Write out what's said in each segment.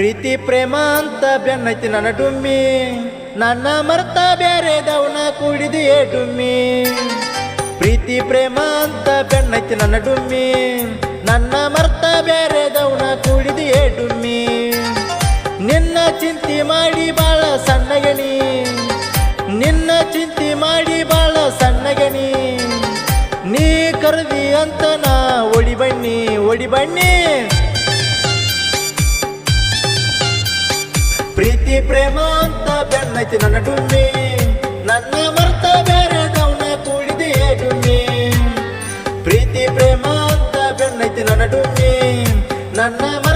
ಪ್ರೀತಿ ಪ್ರೇಮ ಅಂತ ಬೆನ್ನೈತಿ ನನ್ನ ಡುಮ್ಮಿ. ನನ್ನ ಮರ್ತ ಬೇರೆ ದವನ ಕೂಡಿದೆಯೇ ಡುಮ್ಮಿ. ಪ್ರೀತಿ ಪ್ರೇಮ ಅಂತ ಬೆನ್ನೈತಿ ನನ್ನ ಡುಮ್ಮಿ. ನನ್ನ ಮರ್ತ ಬೇರೆ ದವನ ಕೂಡಿದೆಯೇ ಡುಮ್ಮಿ. ನಿನ್ನ ಚಿಂತೆ ಮಾಡಿ ಬಾಳ ಸಣ್ಣಗಣಿ ನಿನ್ನ ಚಿಂತೆ ಮಾಡಿ ಬಾಳ ಸಣ್ಣಗಣಿ ನೀ ಕರೆದಿ ಅಂತ ನಾ ಒಡಿ ಬನ್ನಿ ಒಡಿ ಬನ್ನಿ. ಪ್ರೀತಿ, ಪ್ರೇಮ ಅಂತ ಬೆನ್ನೈತಿ ನನ್ನ ಡುಮ್ಮಿ. ನನ್ನ ಮರ್ತ ಬೇರೆದವನ ಕೂಡಿದೆಯೇ ಡುಮ್ಮಿ. ಪ್ರೀತಿ, ಪ್ರೇಮ ಅಂತ ಬೆನ್ನೈತಿ ನನ್ನ ಡುಮ್ಮಿ. ನನ್ನ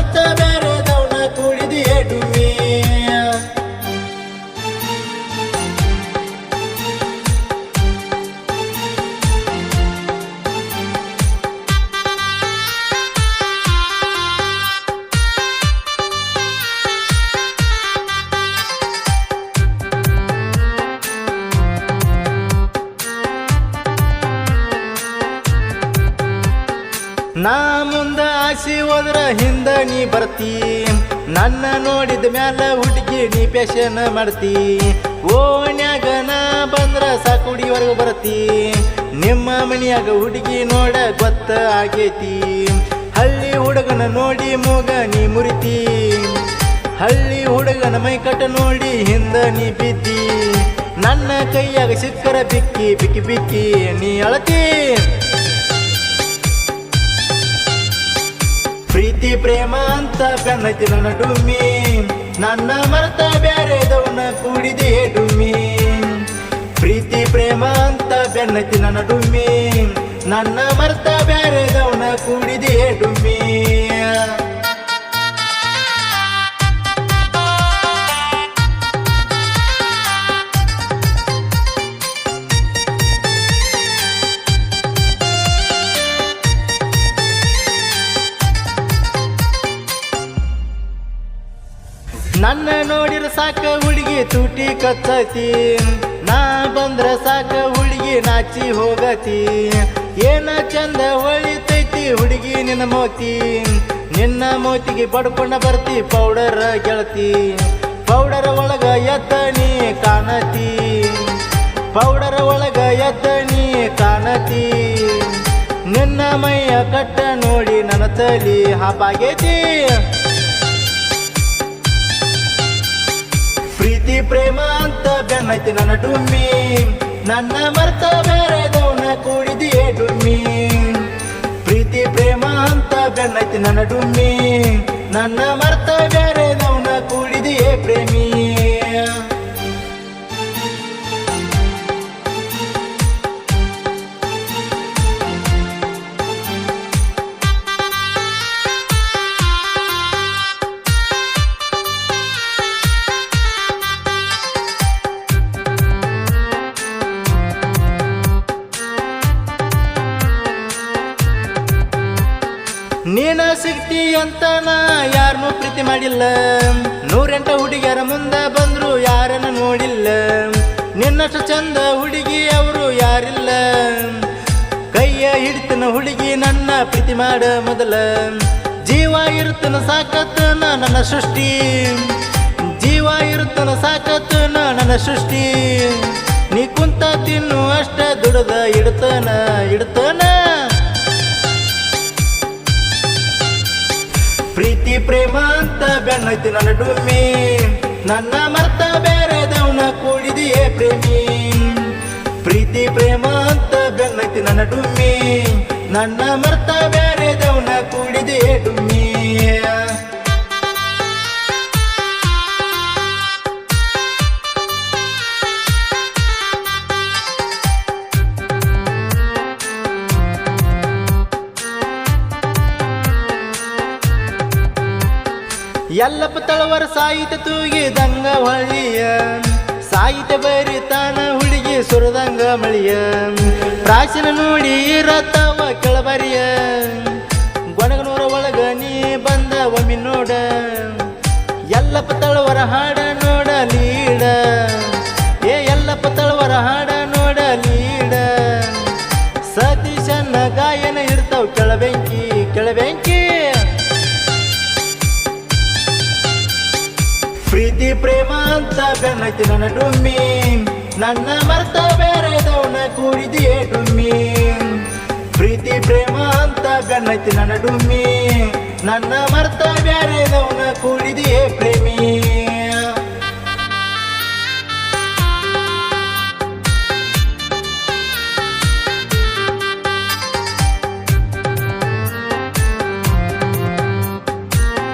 ನಾ ಮುಂದ ಆಸಿ ಹೋದ್ರ ಹಿಂದ ನೀ ಬರ್ತಿ. ನನ್ನ ನೋಡಿದ ಮ್ಯಾಲ ಹುಡುಗಿ ನೀ ಪೆಷನ್ ಮಾಡ್ತಿ. ಓಣ್ಯಾಗ ನಾ ಬಂದ್ರ ಸಾಕುಡಿವರೆಗೂ ಬರ್ತಿ. ನಿಮ್ಮ ಮನಿಯಾಗ ಹುಡುಗಿ ನೋಡ ಗೊತ್ತ ಆಗೇತಿ. ಹಳ್ಳಿ ಹುಡುಗನ ನೋಡಿ ಮೂಗ ನೀ ಮುರಿತಿ. ಹಳ್ಳಿ ಹುಡುಗನ ಮೈಕಟ್ಟ ನೋಡಿ ಹಿಂದ ನೀ ಬಿದ್ದಿ. ನನ್ನ ಕೈಯಾಗ ಸಿಕ್ಕರ ಬಿಕ್ಕಿ ಬಿಕ್ಕಿ ಬಿಕ್ಕಿ ನೀ ಅಳತಿ. ಪ್ರೀತಿ, ಪ್ರೇಮ ಅಂತ ಕನ್ನತಿ ನನ್ನ ಡುಮ್ಮಿ. ನನ್ನ ಮರ್ತ ಬ್ಯಾರೆದವನ ಕೂಡಿದೆ ಡುಮ್ಮಿ. ಪ್ರೀತಿ, ಪ್ರೇಮ ಅಂತ ಬೆನ್ನೈತಿ ನನ್ನ ಡುಮ್ಮಿ. ನನ್ನ ಮರ್ತ ಬ್ಯಾರೆದವನ ಕೂಡಿದೆ ಡುಮ್ಮಿ. ನನ್ನ ನೋಡಿರ ಸಾಕ ಹುಡುಗಿ ತುಟಿ ಕಚ್ಚತಿ. ನಾ ಬಂದ್ರ ಸಾಕ ಹುಡುಗಿ ನಾಚಿ ಹೋಗತಿ. ಏನ ಚಂದ ಹೊಳಿತೈತಿ ಹುಡುಗಿ ನಿನ್ನ ಮೋತಿ. ನಿನ್ನ ಮೋತಿಗೆ ಪಡ್ಕೊಂಡ ಬರ್ತಿ ಪೌಡರ್ ಗೆಳತಿ. ಪೌಡರ್ ಒಳಗ ಎತ್ತ ನೀ ಕಾಣತಿ. ಪೌಡರ್ ಒಳಗ ಎತ್ತ ನೀ ಕಾಣತಿ. ನಿನ್ನ ಮೈಯ ಕಟ್ಟ ನೋಡಿ ನನ್ನ ತಲಿ ಹಾಪಾಗೈತಿ. ಅಂತ ಬೆನ್ನೈತಿ ನನ್ನ ಡುಮ್ಮಿ. ನನ್ನ ಮರ್ತ ಬೇರೆದವನ ಕೂಡಿದೆಯೇ ಡುಮ್ಮಿ. ಪ್ರೀತಿ, ಪ್ರೇಮ ಅಂತ ಬೆನ್ನೈತಿ ನನ್ನ ಡುಮ್ಮಿ. ನನ್ನ ಮರ್ತ ಬೇರೆದವನ ಕೂಡಿದೆಯೇ ಪ್ರೇಮಿ. ನೀನ ಸಿಗ್ತಿ ಅಂತ ನಾ ಯಾರನ್ನೂ ಪ್ರೀತಿ ಮಾಡಿಲ್ಲ. ನೂರೆಂಟ ಹುಡುಗಿಯರ ಮುಂದ ಬಂದ್ರು ಯಾರನ್ನ ನೋಡಿಲ್ಲ. ನಿನ್ನಷ್ಟು ಚಂದ ಹುಡುಗಿ ಅವರು ಯಾರಿಲ್ಲ. ಕೈಯ ಹಿಡಿತನ ಹುಡುಗಿ ನನ್ನ ಪ್ರೀತಿ ಮಾಡ ಮೊದಲ. ಜೀವ ಇರುತ್ತನ ಸಾಕತ್ತನ ನನ್ನ ಸೃಷ್ಟಿ. ಜೀವ ಇರುತ್ತನ ಸಾಕತ್ತನ ನನ್ನ ಸೃಷ್ಟಿ. ನೀ ಕುಂತ ತಿನ್ನು ಅಷ್ಟ ದುಡದ ಇಡ್ತನ ಇಡ್ತನ. ಅಂತ ಬೆನ್ನೈತಿ ನನ್ನ ಡುಮ್ಮಿ. ನನ್ನ ಮರ್ತ ಬೇರೆ ಬೇರೆದವನ ಕೂಡಿದೆಯೇ ಪ್ರೇಮಿ. ಪ್ರೀತಿ, ಪ್ರೇಮ ಅಂತ ಬೆನ್ನೈತಿ ನನ್ನ ಡುಮ್ಮಿ. ನನ್ನ ಮರ್ತ ಬೇರೆ ಬೇರೆದವನ ಕೂಡಿದೆಯೇ ಡುಮ್ಮಿ. ಎಲ್ಲಪ್ಪ ತಳವರ ಸಾಹಿತ್ಯ ತೂಗಿದಂಗ ಹೊಳಿಯ ಸಾಹಿತ್ಯ ಬರಿತಾನ ಹುಡುಗಿ ಸುರದಂಗ ಮಳಿಯ. ಪ್ರಾಚೀನ ನೋಡಿ ರಥವ ಕೆಳಬರಿಯ. ಗೊಣಗನೂರ ಒಳಗ ನೀ ಬಂದ ಒಮ್ಮಿ ನೋಡ. ಎಲ್ಲಪ್ಪ ತಳವರ ಹಾಡ ನೋಡ ಲೀಡ ಏ ಎಲ್ಲಪ್ಪ ತಳವರ ಹಾಡ ನೋಡ ಲೀಡ ಸತೀಶನ್ನ ಗಾಯನ ಇರ್ತಾವ ಕೆಳಬೆಂಕಿ ಕೆಳಬೆಂಕಿ. ಪ್ರೀತಿ ಪ್ರೇಮ ಅಂತ ಬೆನ್ನೈತಿ ನನ್ನ ಡುಮ್ಮಿ. ನನ್ನ ಮರ್ತ ಬೇರೆದವನ ಕೂಡಿದೆಯೇ ಡುಮ್ಮಿ. ಪ್ರೀತಿ, ಪ್ರೇಮ ಅಂತ ಬೆನ್ನೈತಿ ನನ್ನ ಡುಮ್ಮಿ. ನನ್ನ ಮರ್ತ ಬೇರೆದವನ ಕೂಡಿದೆಯೇ ಪ್ರೇಮಿ.